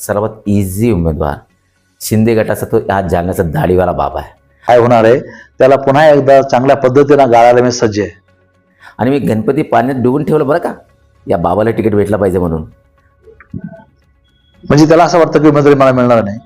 सर्वात इझी उमेदवार शिंदे गटाचा तो या जालन्याचा दाढीवाला बाबा आहे. काय होणार आहे? त्याला पुन्हा एकदा चांगल्या पद्धतीनं गाळायला मी सज्ज आहे. आणि मी गणपती पाण्यात डुबून ठेवलं बरं का? या बाबाला तिकीट भेटला पाहिजे म्हणून. म्हणजे त्याला असं वाटतं की उमेदवारी मला मिळणार नाही.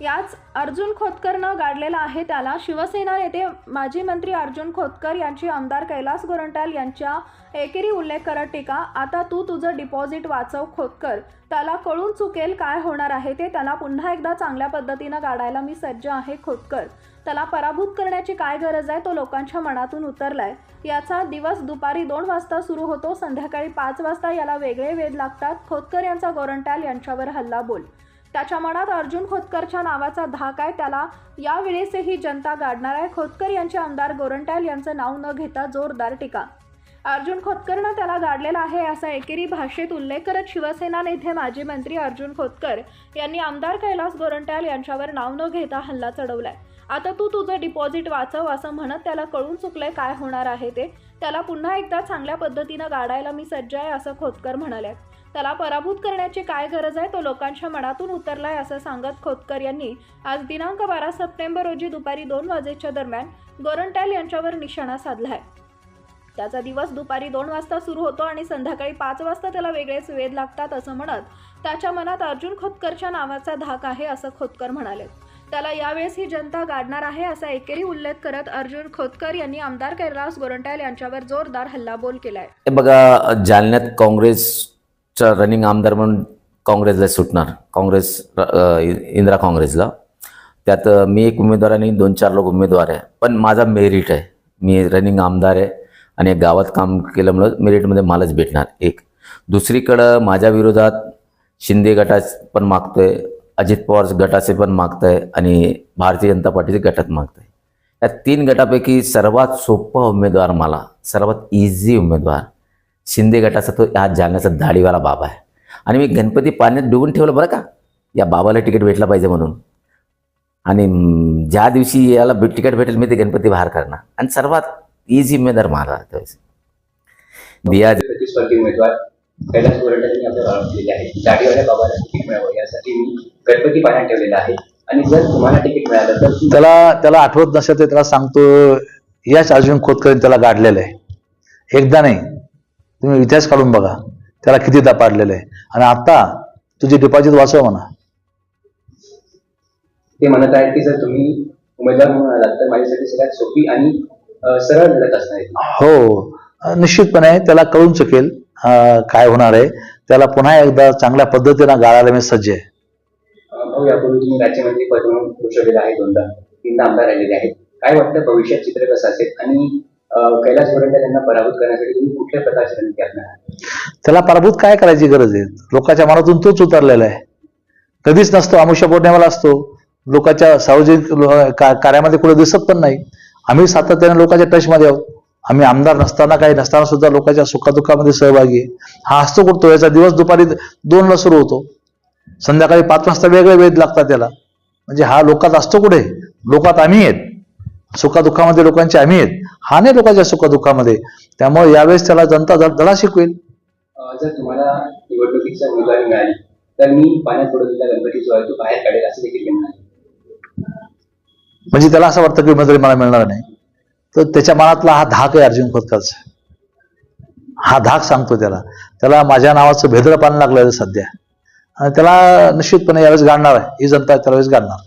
याच अर्जुन खोतकरनं गाडलेला आहे त्याला शिवसेना नेते माजी मंत्री अर्जुन खोतकर यांची आमदार कैलास गोरंट्याल यांच्या एकेरी उल्लेख करत टीका आता तू तुझं डिपॉझिट वाचव खोतकर. त्याला कळून चुकेल काय होणार आहे ते त्याला पुन्हा एकदा चांगल्या पद्धतीनं गाडायला मी सज्ज आहे खोतकर. त्याला पराभूत करण्याची काय गरज आहे तो लोकांच्या मनातून उतरलाय. याचा दिवस दुपारी दोन वाजता सुरू होतो संध्याकाळी पाच वाजता याला वेगळे वेध लागतात. खोतकर यांचा गोरंट्याल यांच्यावर हल्ला बोल त्याच्या मनात अर्जुन खोतकरच्या नावाचा धाक आहे. त्याला यावेळेसही जनता गाडणार आहे. खोतकर यांचे आमदार गोरंट्याल यांचं नाव न घेता जोरदार टीका. अर्जुन खोतकरनं त्याला गाडलेला आहे असा एकेरी भाषेत उल्लेख करत शिवसेना नेते माजी मंत्री अर्जुन खोतकर यांनी आमदार कैलास गोरंट्याल यांच्यावर नाव न घेता हल्ला चढवलाय. आता तू तुझं डिपॉझिट वाचव असं म्हणत त्याला कळून चुकलंय काय होणार आहे ते. त्याला पुन्हा एकदा चांगल्या पद्धतीनं गाडायला मी सज्ज आहे असं खोतकर म्हणाले त्याला पराभूत करण्याची काय गरज आहे? तो लोकांच्या मनातून उतरलाय असं सांगत खोतकर यांनी आज दिनांक बारा सप्टेंबर रोजी दुपारी दोन वाजेच्या दरम्यान गोरंट्याल यांच्यावर निशाणा साधला आहे त्याचा दिवस दुपारी दोन वाजता सुरू होतो आणि संध्याकाळी पाच वाजता त्याला वेगळेच वेध लागतात असं म्हणत त्याच्या मनात अर्जुन खोतकरच्या नावाचा धाक आहे असं खोतकर म्हणाले. त्याला यावेळेस ही जनता गाडणार आहे असा एकेरी उल्लेख करत अर्जुन खोतकर यांनी आमदार कैलास गोरंट्याल यांच्यावर जोरदार हल्लाबोल केलाय. बघा जालन्यात काँग्रेसचा रनिंग आमदार म्हणून काँग्रेसला सुटणार. काँग्रेस इंदिरा काँग्रेसला. त्यात मी एक उमेदवार आणि दोन चार लोक उमेदवार आहे. पण माझा मेरिट आहे. मी रनिंग आमदार आहे आणि गावात काम केल्यामुळं मेरिटमध्ये मलाच भेटणार. एक. दुसरीकडं माझ्या विरोधात शिंदे गटात पण मागतोय अजित पवार गटाचे पण मागतंय आणि भारतीय जनता पार्टीचे गटात मागतंय. या तीन गटापैकी सर्वात सोपा उमेदवार मला सर्वात इझी उमेदवार शिंदे गटाचा तो या जालन्याचा दाढीवाला बाबा आहे. आणि मी गणपती पाण्यात डुबून ठेवलं बरं का? या बाबाला तिकीट भेटला पाहिजे म्हणून. आणि ज्या दिवशी याला तिकीट भेटेल मी ते गणपती बाहेर करणार. आणि सर्वात इझी उमेदवार मला त्यावेळेस बिया कैलास गोरंट्याल यांनी आपल्या बाळगून दिलेले आहे. दाढीवाल्या बाबाला तिकीट मिळावं यासाठी मी गणपती पाण्यात ठेवलेला आहे. आणि जर तुम्हाला तिकीट मिळालं तर त्याला त्याला आठवत नसेल तर त्याला सांगतो याच अर्जुन खोतकर त्याला गाडलेलं आहे. एकदा नाही तुम्ही इतिहास काढून बघा. त्याला कितीदा पाडलेलं आहे. आणि आता तुझे डिपॉझिट वाचव म्हणा. ते म्हणत आहेत की जर तुम्ही उमेदवार म्हणून आलात तर माझ्यासाठी सगळ्यात सोपी आणि सरळ लढत असणार हो. निश्चितपणे त्याला कळून चुकेल काय होणार आहे. त्याला पुन्हा एकदा चांगल्या पद्धतीनं गाळायला मी सज्ज आहे. अं, भाऊ यापूर्वी तुम्ही राज्यमंत्री पद म्हणून भूषवलेलं आहे दोनदा. तीनदा आमदार राहिलेले आहेत. काय वाटतं भविष्यात चित्र कसं असेल? आणि कैलास गोरंट्याल यांना पराभूत करण्यासाठी तुम्ही कुठल्या प्रकारची रणनीती आखणार त्याला पराभूत काय करायची गरज आहे? लोकांच्या मनातून तोच उतरलेला आहे. कधीच नसतो आमुष्या पौर्णिमेला असतो. लोकांच्या सार्वजनिक कार्यामध्ये कुठे दिसत पण नाही. आम्ही सातत्याने लोकांच्या टचमध्ये आहोत. आम्ही आमदार नसताना काही नसताना सुद्धा लोकांच्या सुखादुःखामध्ये सहभागी आहे. हा असतो कुठतो याचा दिवस दुपारी दोनला सुरू होतो. संध्याकाळी पाच वाजता वेगळे वेध लागतात त्याला. म्हणजे हा लोकात असतो कुठे? लोकात आम्ही आहेत. सुखादुःखामध्ये लोकांचे आम्ही आहेत. हा नाही लोकांच्या सुखादुःखामध्ये त्यामुळे यावेळेस त्याला जनता धडा शिकवेल. जर तुम्हाला निवडणुकीची उमेदवारी मिळाली तर मी पाण्यात बुडवलेला गणपती जो आहे तो बाहेर काढेल असं देखील म्हणजे त्याला असं वाटतं की उमेदवारी मला मिळणार नाही. तर त्याच्या मनातला हा धाक आहे अर्जुन खोतकरचा. हा धाक सांगतो त्याला. त्याला माझ्या नावाचं भेदळ पान लागलेलं आहे सध्या. आणि त्याला निश्चितपणे यावेळेस गाडणार आहे. ही जनता त्याला वेळेस गाडणार.